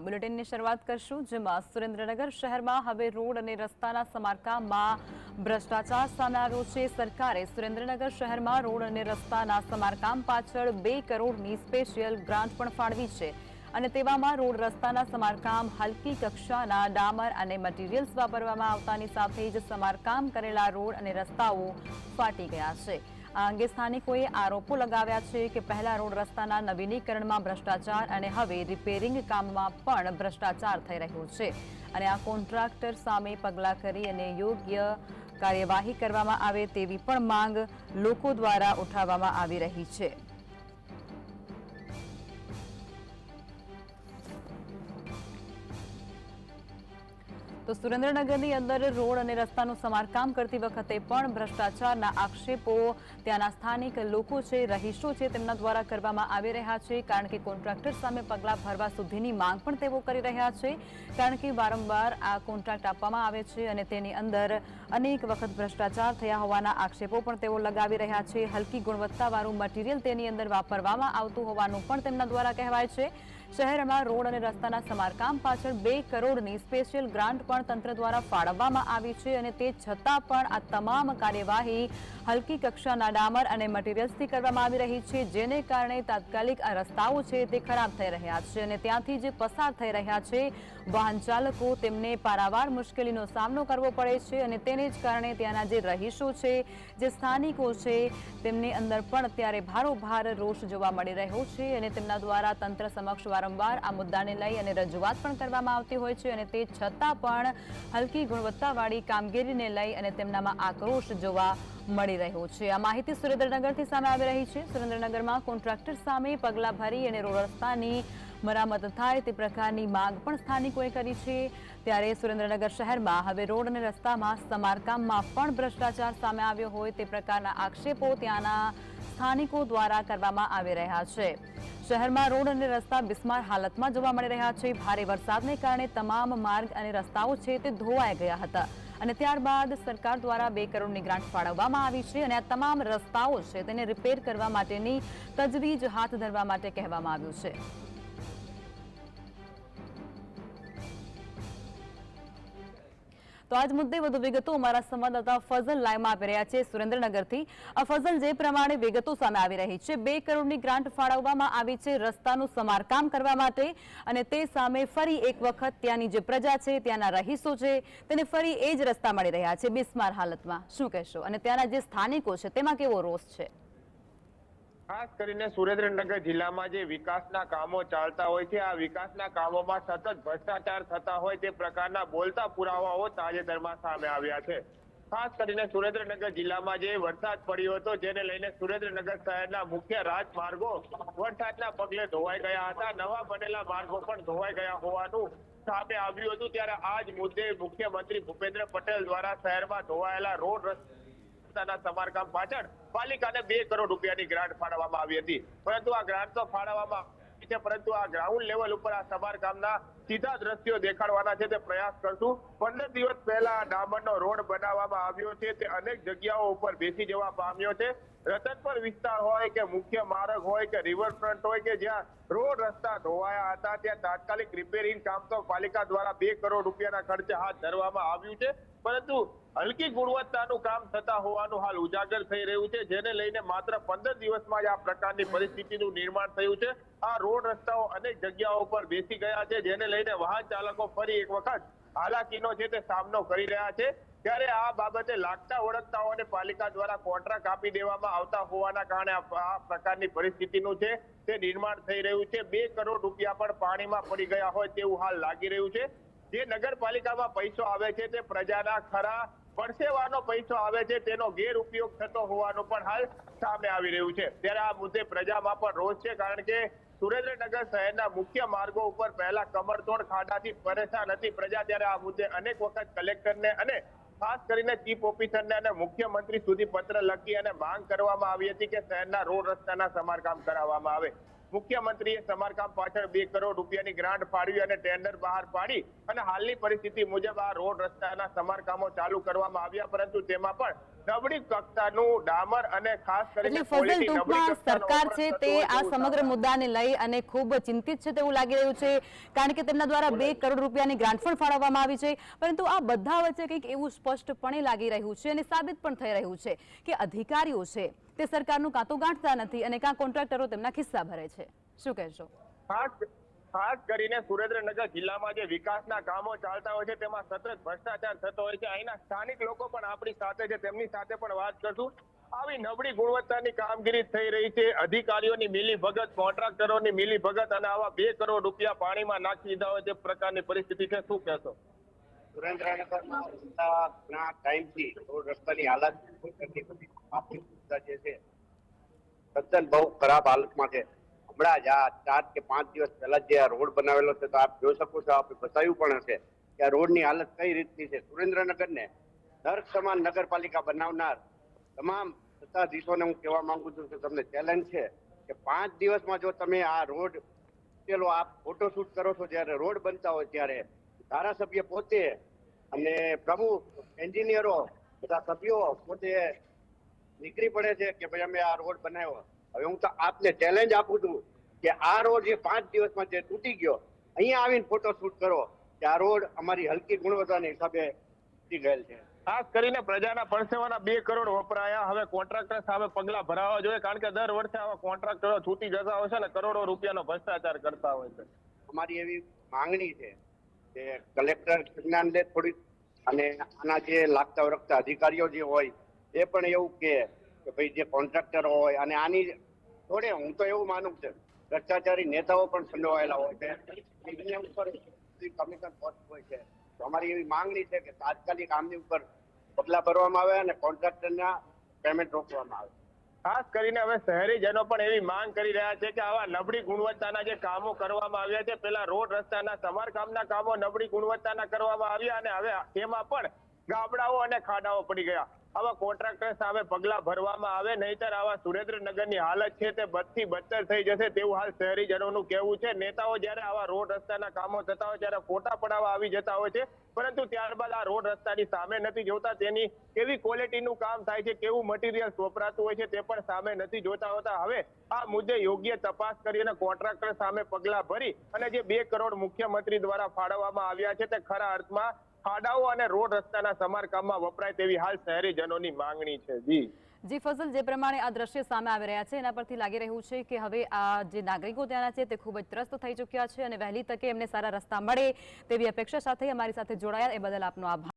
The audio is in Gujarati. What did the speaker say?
સમાચારમાં બુલેટિનની શરૂઆત કરશું, જેમાં સુરેન્દ્રનગર શહેરમાં હવે રોડ અને રસ્તાના સમારકામમાં ભ્રષ્ટાચાર સામે આવ્યો છે. સરકારે સુરેન્દ્રનગર શહેરમાં રોડ અને રસ્તાના સમારકામ પાછળ બે કરોડની સ્પેશિયલ ગ્રાન્ટ પણ ફાળવી છે. અને તેવામાં રોડ, રસ્તાના સમારકામ, હલકી કક્ષાના ડામર અને મટીરિયલ્સ વાપરવામાં આવતાની સાથે જ સમારકામ કરેલા રોડ અને રસ્તાઓ ફાટી ગયા છે. આ અંગે સ્થાનિકોએ આરોપો લગાવ્યા છે કે પહેલા રોડ રસ્તાના નવીનીકરણમાં ભ્રષ્ટાચાર અને હવે રિપેરિંગ કામમાં પણ ભ્રષ્ટાચાર થઈ રહ્યો છે. અને આ કોન્ટ્રાક્ટર સામે પગલાં કરી અને યોગ્ય કાર્યવાહી કરવામાં આવે તેવી પણ માંગ લોકો દ્વારા ઉઠાવવામાં આવી રહી છે. તો સુરેન્દ્રનગરની અંદર રોડ અને રસ્તાનું સમારકામ કરતી વખતે પણ ભ્રષ્ટાચારના આક્ષેપો ત્યાંના સ્થાનિક લોકો છે, રહીશો છે, તેમના દ્વારા કરવામાં આવી રહ્યા છે, કારણ કે કોન્ટ્રાક્ટર સામે પગલાં ભરવા સુધીની માંગ પણ તેઓ કરી રહ્યા છે, કારણ કે વારંવાર આ કોન્ટ્રાક્ટ આપવામાં આવે છે અને તેની અંદર અનેક વખત ભ્રષ્ટાચાર થયા હોવાના આક્ષેપો પણ તેઓ લગાવી રહ્યા છે. હલકી ગુણવત્તાવાળું મટીરિયલ તેની અંદર વાપરવામાં આવતું હોવાનું પણ તેમના દ્વારા કહેવાય છે. શહેરમાં રોડ અને રસ્તાના સમારકામ પાછળ બે કરોડની સ્પેશિયલ ગ્રાન્ટ પણ તંત્ર દ્વારા ફાળવવામાં આવી છે અને તે છતાં પણ આ તમામ કાર્યવાહી હલકી કક્ષાના ડામર અને મટીરિયલ્સથી કરવામાં આવી રહી છે, જેને કારણે તાત્કાલિક આ રસ્તાઓ છે તે ખરાબ થઈ રહ્યા છે અને ત્યાંથી જે પસાર થઈ રહ્યા છે, વાહન ચાલકો તેમને પારાવાર મુશ્કેલીનો સામનો કરવો પડે છે અને તેને જ કારણે ત્યાંના જે રહીશો છે, જે સ્થાનિકો છે, તેમની અંદર પણ અત્યારે ભારોભાર રોષ જોવા મળી રહ્યો છે અને તેમના દ્વારા તંત્ર સમક્ષ વારંવાર આ મુદ્દાને લઈ અને રજૂઆત પણ કરવામાં આવતી હોય છે અને તે છતાં પણ હલકી ગુણવત્તાવાળી કામગીરીને લઈ અને તેમનામાં આક્રોશ જોવા મળી રહ્યો છે. આ માહિતી સુરેન્દ્રનગરથી સામે આવી રહી છે. સુરેન્દ્રનગરમાં કોન્ટ્રાક્ટર સામે પગલાં ભરી અને રોડ રસ્તાની મરામત થાય તે પ્રકારની માંગ પણ સ્થાનિકોએ કરી છે. ત્યારે સુરેન્દ્રનગર શહેરમાં હવે રોડ અને રસ્તામાં સમારકામમાં પણ ભ્રષ્ટાચાર સામે આવ્યો હોય તે પ્રકારના આક્ષેપો ત્યાંના સ્થાનિકો દ્વારા કરવામાં આવી રહ્યા છે. શહેરમાં રોડ અને રસ્તા બિસ્માર હાલતમાં જોવા મળી રહ્યા છે. ભારે વરસાદને કારણે તમામ માર્ગ અને રસ્તાઓ છે તે ધોવાઈ ગયા હતા અને ત્યારબાદ સરકાર દ્વારા બે કરોડની ગ્રાન્ટ ફાળવવામાં આવી છે અને આ તમામ રસ્તાઓ છે તેને રિપેર કરવા માટેની તજવીજ હાથ ધરવા માટે કહેવામાં આવ્યું છે. તો આજ મુદ્દે વધુ વિગતો અમારા સંવાદદાતા ફઝલ લાઈવમાં આપી રહ્યા છે સુરેન્દ્રનગરથી. આ ફઝલ જે પ્રમાણે વિગતો સામે આવી રહી છે, બે કરોડની ગ્રાન્ટ ફાળવવામાં આવી છે રસ્તાનું સમારકામ કરવા માટે અને તે સામે ફરી એક વખત ત્યાંની જે પ્રજા છે, ત્યાંના રહીશો છે, તેને ફરી એ જ રસ્તા મળી રહ્યા છે. બિસ્માર હાલતમાં શું કહેશો? અને ત્યાંના જે સ્થાનિકો છે, તેમાં કેવો રોષ છે? ખાસ કરીને સુરેન્દ્રનગર જિલ્લામાં જે વિકાસના કામો ચાલતા હોય છે, આ વિકાસના કામોમાં સતત ભ્રષ્ટાચાર થતા હોય તે પ્રકારના બોલતા પુરાવાઓ તાજેતરમાં સામે આવ્યા છે. ખાસ કરીને સુરેન્દ્રનગર જિલ્લામાં જે વરસાદ પડ્યો હતો, જેને લઈને સુરેન્દ્રનગર શહેરના મુખ્ય રાજમાર્ગો વરસાદના પગલે ધોવાઈ ગયા હતા. નવા બનેલા માર્ગો પણ ધોવાઈ ગયા હોવાનું સામે આવ્યું હતું. ત્યારે આ જ મુદ્દે મુખ્યમંત્રી ભૂપેન્દ્ર પટેલ દ્વારા શહેરમાં ધોવાયેલા રોડ રસ્તાના સમારકામ પાછળ પાલિકાને બે કરોડ રૂપિયાની ગ્રાન્ટ ફાળવવામાં આવી હતી. પરંતુ આ ગ્રાન્ટ તો ફાળવવામાં છે, પરંતુ આ ગ્રાઉન્ડ લેવલ ઉપર આ સમારકામના સીધા દ્રશ્યો દેખાડવાના છે, તે પ્રયાસ કરશું. પંદર દિવસ પહેલા ડામરનો રોડ બનાવવામાં આવ્યો છે, તે અનેક જગ્યાઓ ઉપર બેસી જવા પામ્યો છે. રતનપર વિસ્તાર હોય કે મુખ્ય માર્ગ હોય કે રિવરફ્રન્ટ હોય કે જ્યાં રોડ રસ્તા ધોવાયા હતા, ત્યાં તાત્કાલિક રિપેરિંગ કામ તો પાલિકા દ્વારા બે કરોડ રૂપિયાના ખર્ચે હાથ ધરવામાં આવ્યું છે. પરંતુ હલકી ગુણવત્તાનું કામ થતા હોવાનું હાલ ઉજાગર થઈ રહ્યું છે, જેને લઈને માત્ર પંદર દિવસમાં જ આ પ્રકારની પરિસ્થિતિનું નિર્માણ થયું છે. આ રોડ રસ્તાઓ અનેક જગ્યાઓ પર બેસી ગયા છે, જેને લઈને વાહન ચાલકો ફરી એક વખત હાલાકીનો છે તે સામનો કરી રહ્યા છે. ત્યારે આ બાબતે લાગતા ઓળખતાઓને પાલિકા દ્વારા કોન્ટ્રાક્ટ આપી દેવામાં આવતા હોવાના કારણે આ પ્રકારની પરિસ્થિતિનું છે. તે નિર્માણ થઈ રહ્યું છે. બે કરોડ રૂપિયા પણ પાણીમાં પડી ગયા હોય તેવું હાલ લાગી રહ્યું છે. જે નગરપાલિકામાં પૈસો આવે છે તે પ્રજાના ખરા પરસેવાનો પૈસો આવે છે તેનો ગેરઉપયોગ થતો હોવાનું પણ હાલ સામે આવી રહ્યું છે. ત્યારે આ મુદ્દે પ્રજામાં પણ રોષ છે કારણ કે સુરેન્દ્રનગર શહેરના મુખ્ય માર્ગો ઉપર પહેલા કમરતોડ ખાડાથી પરેશાન હતી. પ્રજા ત્યારે આ મુદ્દે અનેક વખત કલેક્ટરને અને ખાસ કરીને ચીફ ઓફિસરને અને મુખ્યમંત્રી સુધી પત્ર લખી અને માંગ કરવામાં આવી હતી કે શહેરના રોડ રસ્તાના સમારકામ કરાવવામાં આવે. મુખ્યમંત્રીએ સમારકામ પાછળ બે કરોડ રૂપિયાની ગ્રાન્ટ ફાળવી અને ટેન્ડર બહાર પાડી અને હાલની પરિસ્થિતિ મુજબ આ રોડ રસ્તાના સમારકામો ચાલુ કરવામાં આવ્યા, પરંતુ તેમાં પણ નબળી કક્ષાનું ડામર અને ખાસ કરીને ફઝલ ટૂંકમાં સરકાર છે તે આ સમગ્ર મુદ્દાને લઈ અને ખૂબ ચિંતિત છે તેવું લાગી રહ્યું છે. કારણ કે તેમના દ્વારા બે કરોડ રૂપિયાની ગ્રાન્ટ પણ ફાળવવામાં આવી છે. પરંતુ આ બધા વચ્ચે કંઈક એવું સ્પષ્ટપણે લાગી રહ્યું છે અને સાબિત પણ થઈ રહ્યું છે કે અધિકારીઓ છે તે સરકારનું કાં તો ગાંઠતા નથી અને કાં કોન્ટ્રાક્ટરો તેમના ખિસ્સા ભરે છે. શું કહેશો? ખાસ કરીને સુરેન્દ્રનગર જિલ્લામાં જે વિકાસના કામો ચાલતા હોય છે, તેમાં સતત ભ્રષ્ટાચાર થતો હોય છે. અહીંના સ્થાનિક લોકો પણ આપણી સાથે છે, તેમની સાથે પણ વાત કરશું. આવી નબળી ગુણવત્તાની કામગીરી થઈ રહી છે. અધિકારીઓની મિલી ભગત કોન્ટ્રાક્ટરોની મિલી ભગત અને આવા બે કરોડ રૂપિયા પાણીમાં નાખી દીધા હોય તે પ્રકારની પરિસ્થિતિ છે. શું કહેશો? રોડ રસ્તાની હાલત જે છે તદ્દન બહુ ખરાબ હાલતમાં છે. હમણાં જ આ ચાર કે પાંચ દિવસ પહેલા જે આ રોડ બનાવેલો છે, તો આપ જોઈ શકો છો આપણે બતાવ્યું પણ હશે કે આ રોડની હાલત કઈ રીતની છે. સુરેન્દ્રનગરને નર્ક સમાન નગરપાલિકા બનાવનાર તમામ સત્તાધીશોને હું કહેવા માંગુ છું કે તમને ચેલેન્જ છે કે પાંચ દિવસમાં જો તમે આ રોડ, પેલો આપ ફોટોશૂટ કરો છો, જ્યારે રોડ બનતા હોય ત્યારે ધારાસભ્ય પોતે અને પ્રમુખ એન્જિનિયરો બધા સભ્યો પોતે નીકળી પડે છે કે ભાઈ અમે આ રોડ બનાવ્યો. હવે હું તો આપને ચેલેન્જ આપું છું કે આ રોડ જે પાંચ દિવસમાં જે તૂટી ગયો અહીંયા આવીને ફોટોશૂટ કરો કે આ રોડ અમારી હલકી ગુણવત્તાના હિસાબે તૂટી ગયેલ છે. ખાસ કરીને પ્રજાના પરસેવાના બે કરોડ વપરાયા હવે કોન્ટ્રાક્ટર સામે પગલા ભરાવા જોઈએ કારણ કે દર વર્ષે આવા કોન્ટ્રાક્ટરો છૂટી જતા હોય છે ને કરોડો રૂપિયાનો ભ્રષ્ટાચાર કરતા હોય છે. અમારી એવી માંગણી છે કે કલેક્ટર જ્ઞાન લે થોડી અને આના જે લાગતા વળગતા અધિકારીઓ જે હોય એ પણ એવું કે કે ભાઈ જે કોન્ટ્રાક્ટર હોય અને આની થોડે હું તો એવું માનું છું ભ્રષ્ટાચારી નેતાઓ પણ સંડોવાયેલા હોય છે. કમિશન પોસ્ટ હોય છે, તો અમારી એવી માંગણી છે કે તાત્કાલિક આમની ઉપર પગલા ભરવામાં આવે અને કોન્ટ્રાક્ટરના પેમેન્ટ રોકવામાં આવે. ખાસ કરીને હવે શહેરીજનો પણ એવી માંગ કરી રહ્યા છે કે આવા નબળી ગુણવત્તાના જે કામો કરવામાં આવ્યા છે, પેલા રોડ રસ્તાના સમારકામના કામો નબળી ગુણવત્તાના કરવામાં આવ્યા અને હવે તેમાં પણ ગાબડાઓ અને ખાડાઓ પડી ગયા. આવા કોન્ટ્રાક્ટર સામે પગલા ભરવામાં આવે, નહીતર આવા સુરેન્દ્રનગરની હાલત છે તે બદથી બદતર થઈ જશે તેવું હાલ શહેરીજનોનું કહેવું છે. નેતાઓ જ્યારે આવા રોડ રસ્તાના કામો થતા હોય, ત્યારે ફોટા પડાવવા આવી જતા હોય છે, પરંતુ ત્યારબાદ આ રોડ રસ્તાની સામે નથી જોતા. તેની કેવી ક્વોલિટીનું કામ થાય છે, કેવું મટીરિયલ વપરાતું હોય છે, તે પણ સામે નથી જોતા હોતા. હવે આ મુદ્દે યોગ્ય તપાસ કરી અને કોન્ટ્રાક્ટર સામે પગલા ભરી અને જે બે કરોડ મુખ્યમંત્રી દ્વારા ફાળવવામાં આવ્યા છે, તે ખરા અર્થમાં ખાડાઓ અને રોડ રસ્તાના સમારકામમાં વપરાય તેવી હાલ શહેરીજનોની માંગણી છે. જી. જી ફઝલ જે પ્રમાણે આ દ્રશ્ય સામે આવી રહ્યા છે, એના પરથી લાગી રહ્યું છે કે હવે આ જે નાગરિકો ત્યાંના છે તે ખૂબ જ ત્રસ્ત થઈ ચૂક્યા છે અને વહેલી તકે એમને સારા રસ્તા મળે તેવી અપેક્ષા સાથે અમારી સાથે જોડાયા એ બદલ આપનો આભાર.